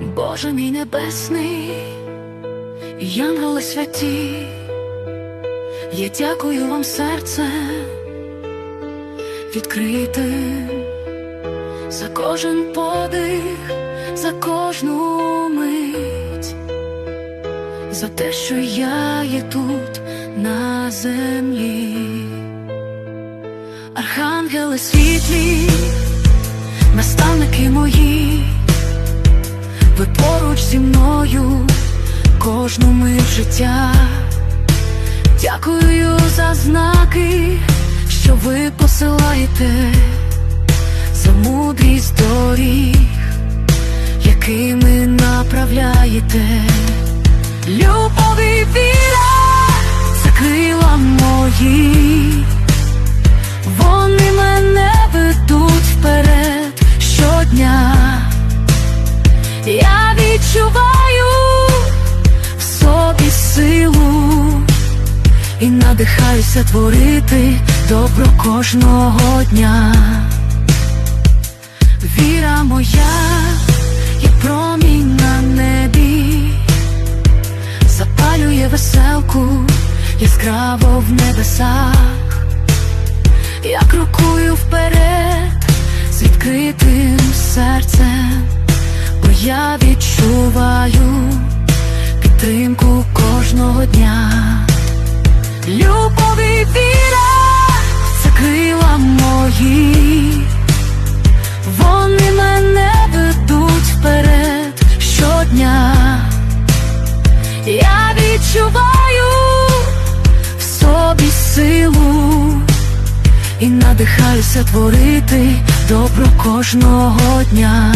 Боже мій небесний, янголи святі, я дякую вам серце відкритим за кожен подих, за кожну мить, за те, що я є тут на землі. Архангели світлі, наставники мої, ви поруч зі мною кожну мить життя. Дякую за знаки, що ви посилаєте, за мудрість доріг, якими направляєте. Любов і віра це і надихаюся творити добро кожного дня. Віра моя, як промінь на небі, запалює веселку яскраво в небесах. Я крокую вперед з відкритим серцем, бо я відчуваю підтримку кожного дня. Любов і віра це крила мої, вони мене ведуть вперед щодня. Я відчуваю в собі силу і надихаюся творити добро кожного дня.